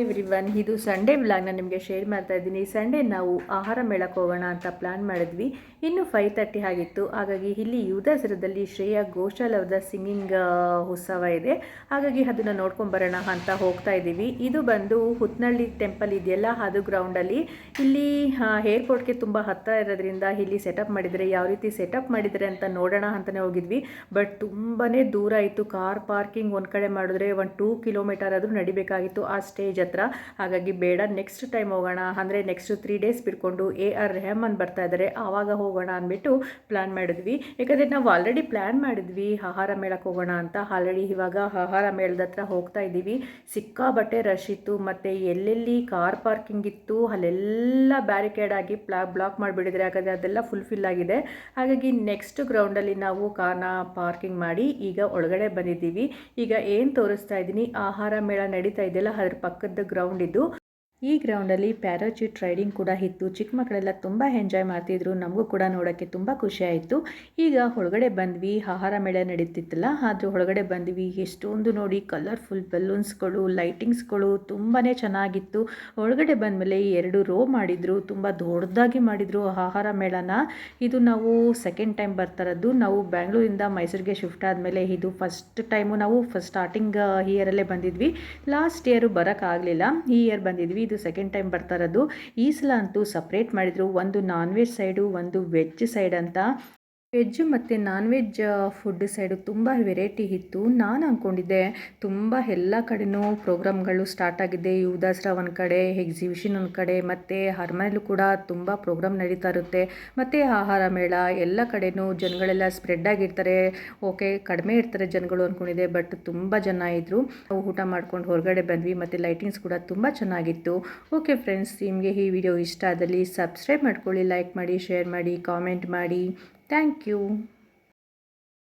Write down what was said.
Every one ಇದು Sunday ವ್ಲಾಗ್ನ ನಿಮಗೆ ಶೇರ್ ಮಾಡ್ತಾ ಇದ್ದೀನಿ. ಸಂಡೇ ನಾವು ಆಹಾರ ಮೇಳಕ್ಕೆ ಹೋಗೋಣ ಅಂತ ಪ್ಲ್ಯಾನ್ ಮಾಡಿದ್ವಿ. ಇನ್ನು ಫೈವ್ ತರ್ಟಿ ಆಗಿತ್ತು. ಹಾಗಾಗಿ ಇಲ್ಲಿ ಯುವದಾಸರದಲ್ಲಿ ಶ್ರೇಯಾ ಘೋಷಾಲ್ ಅವ್ರದ ಸಿಂಗಿಂಗ್ ಉತ್ಸವ ಇದೆ. ಹಾಗಾಗಿ ಅದನ್ನು ನೋಡ್ಕೊಂಡು ಬರೋಣ ಅಂತ ಹೋಗ್ತಾ ಇದ್ದೀವಿ. ಇದು ಬಂದು ಹುತ್ನಳ್ಳಿ ಟೆಂಪಲ್ ಇದೆಯಲ್ಲ, ಅದು ಗ್ರೌಂಡಲ್ಲಿ ಇಲ್ಲಿ ಏರ್ಪೋರ್ಟ್ಗೆ ತುಂಬ ಹತ್ತಿರ ಇರೋದ್ರಿಂದ ಇಲ್ಲಿ ಸೆಟಪ್ ಮಾಡಿದರೆ, ಯಾವ ರೀತಿ ಸೆಟಪ್ ಮಾಡಿದರೆ ಅಂತ ನೋಡೋಣ ಅಂತಲೇ ಹೋಗಿದ್ವಿ. ಬಟ್ ತುಂಬಾ ದೂರ ಇತ್ತು. ಕಾರ್ ಪಾರ್ಕಿಂಗ್ ಒಂದು ಕಡೆ ಮಾಡಿದ್ರೆ ಒಂದು ಟೂ ಕಿಲೋಮೀಟರ್ ಆದರೂ ನಡಿಬೇಕಾಗಿತ್ತು. ಆ ಸ್ಟೇಜ್ ಹತ್ರ. ಹಾಗಾಗಿ ಬೇಡ ನೆಕ್ಸ್ಟ್ ಟೈಮ್ ಹೋಗೋಣ. ಅಂದರೆ ನೆಕ್ಸ್ಟ್ ತ್ರೀ ಡೇಸ್ ಬಿಟ್ಕೊಂಡು ಎ ಆರ್ ರೆಹಮಾನ್ ಬರ್ತಾ ಇದ್ದಾರೆ ಆವಾಗ ಹೋಗೋಣ ಅಂದ್ಬಿಟ್ಟು ಪ್ಲ್ಯಾನ್ ಮಾಡಿದ್ವಿ. ಯಾಕಂದರೆ ನಾವು ಆಲ್ರೆಡಿ ಪ್ಲ್ಯಾನ್ ಮಾಡಿದ್ವಿ, ಆಹಾರ ಮೇಳಕ್ಕೆ ಹೋಗೋಣ ಅಂತ. ಆಲ್ರೆಡಿ ಇವಾಗ ಆಹಾರ ಮೇಳದ ಹತ್ರ ಹೋಗ್ತಾ ಇದ್ದೀವಿ. ಸಿಕ್ಕಾಬಟ್ಟೆ ರಶ್ ಇತ್ತು. ಮತ್ತು ಎಲ್ಲೆಲ್ಲಿ ಕಾರ್ ಪಾರ್ಕಿಂಗ್ ಇತ್ತು, ಅಲ್ಲೆಲ್ಲ ಬ್ಯಾರಿಕೇಡ್ ಆಗಿ ಪ್ಲಾ ಬ್ಲಾಕ್ ಮಾಡಿಬಿಟ್ಟಿದ್ರೆ ಯಾಕಂದರೆ ಅದೆಲ್ಲ ಫುಲ್ಫಿಲ್ ಆಗಿದೆ. ಹಾಗಾಗಿ ನೆಕ್ಸ್ಟ್ ಗ್ರೌಂಡಲ್ಲಿ ನಾವು ಕಾರ್ನ ಪಾರ್ಕಿಂಗ್ ಮಾಡಿ ಈಗ ಒಳಗಡೆ ಬಂದಿದ್ದೀವಿ. ಈಗ ಏನು ತೋರಿಸ್ತಾ ಇದ್ದೀನಿ? ಆಹಾರ ಮೇಳ ನಡೀತಾ ಇದೆಯಲ್ಲ, ಅದ್ರ ಪಕ್ಕದ ಗ್ರೌಂಡ್ ಇದು ಈ ಗ್ರೌಂಡಲ್ಲಿ ಪ್ಯಾರಾಚೂಟ್ ರೈಡಿಂಗ್ ಕೂಡ ಇತ್ತು. ಚಿಕ್ಕ ಮಕ್ಕಳೆಲ್ಲ ತುಂಬ ಎಂಜಾಯ್ ಮಾಡ್ತಿದ್ರು. ನಮಗೂ ಕೂಡ ನೋಡೋಕ್ಕೆ ತುಂಬ ಆಯಿತು. ಈಗ ಒಳಗಡೆ ಬಂದ್ವಿ. ಆಹಾರ ಮೇಳ ನಡೀತಿತ್ತಲ್ಲ, ಆದರೆ ಒಳಗಡೆ ಬಂದ್ವಿ. ಎಷ್ಟೊಂದು ನೋಡಿ ಕಲರ್ಫುಲ್ ಬಲೂನ್ಸ್ಗಳು ಲೈಟಿಂಗ್ಸ್ಗಳು ತುಂಬಾ ಚೆನ್ನಾಗಿತ್ತು. ಒಳಗಡೆ ಬಂದಮೇಲೆ ಎರಡು ರೋ ಮಾಡಿದರು. ತುಂಬ ದೊಡ್ಡದಾಗಿ ಮಾಡಿದರು ಆಹಾರ ಮೇಳನ. ಇದು ನಾವು ಸೆಕೆಂಡ್ ಟೈಮ್ ಬರ್ತಾರದ್ದು. ನಾವು ಬ್ಯಾಂಗ್ಳೂರಿಂದ ಮೈಸೂರಿಗೆ ಶಿಫ್ಟ್ ಆದಮೇಲೆ ಇದು ಫಸ್ಟ್ ಟೈಮು ನಾವು ಫಸ್ಟ್ ಸ್ಟಾರ್ಟಿಂಗ್ ಇಯರಲ್ಲೇ ಬಂದಿದ್ವಿ. ಲಾಸ್ಟ್ ಇಯರು ಬರೋಕ್ಕಾಗಲಿಲ್ಲ ಈ ಇಯರ್ ಬಂದಿದ್ವಿ. ಇದು ಸೆಕೆಂಡ್ ಟೈಮ್ ಬರ್ತಾ ಇರೋದು. ಈ ಸಲ ಅಂತೂ ಸಪ್ರೇಟ್ ಮಾಡಿದರು. ಒಂದು ನಾನ್ ವೆಜ್ ಸೈಡು ಒಂದು ವೆಜ್ ಸೈಡ್ ಅಂತ ವೆಜ್ಜು ಮತ್ತು ನಾನ್ ವೆಜ್ ಫುಡ್ ಸೈಡು ತುಂಬ ವೆರೈಟಿ ಇತ್ತು. ನಾನು ಅಂದ್ಕೊಂಡಿದ್ದೆ ತುಂಬ ಎಲ್ಲ ಕಡೆಯೂ ಪ್ರೋಗ್ರಾಮ್ಗಳು ಸ್ಟಾರ್ಟ್ ಆಗಿದೆ. ಯುವದಾಸರ ಒಂದು ಕಡೆ, ಎಕ್ಸಿಬಿಷನ್ ಒಂದು ಕಡೆ, ಮತ್ತು ಅರಮನೆಯಲ್ಲೂ ಕೂಡ ತುಂಬ ಪ್ರೋಗ್ರಾಮ್ ನಡೀತಾ ಇರುತ್ತೆ. ಮತ್ತು ಆಹಾರ ಮೇಳ, ಎಲ್ಲ ಕಡೆಯೂ ಜನಗಳೆಲ್ಲ ಸ್ಪ್ರೆಡ್ ಆಗಿರ್ತಾರೆ. ಓಕೆ, ಕಡಿಮೆ ಇರ್ತಾರೆ ಜನಗಳು ಅಂದ್ಕೊಂಡಿದ್ದೆ ಬಟ್ ತುಂಬ ಜನ ಇದ್ದರು ಊಟ ಮಾಡ್ಕೊಂಡು ಹೊರಗಡೆ ಬಂದ್ವಿ, ಮತ್ತು ಲೈಟಿಂಗ್ಸ್ ಕೂಡ ತುಂಬ ಚೆನ್ನಾಗಿತ್ತು. ಓಕೆ ಫ್ರೆಂಡ್ಸ್, ನಿಮಗೆ ಈ ವಿಡಿಯೋ ಇಷ್ಟ ಆದಲ್ಲಿ ಸಬ್ಸ್ಕ್ರೈಬ್ ಮಾಡ್ಕೊಳ್ಳಿ, ಲೈಕ್ ಮಾಡಿ, ಶೇರ್ ಮಾಡಿ, ಕಾಮೆಂಟ್ ಮಾಡಿ. Thank you.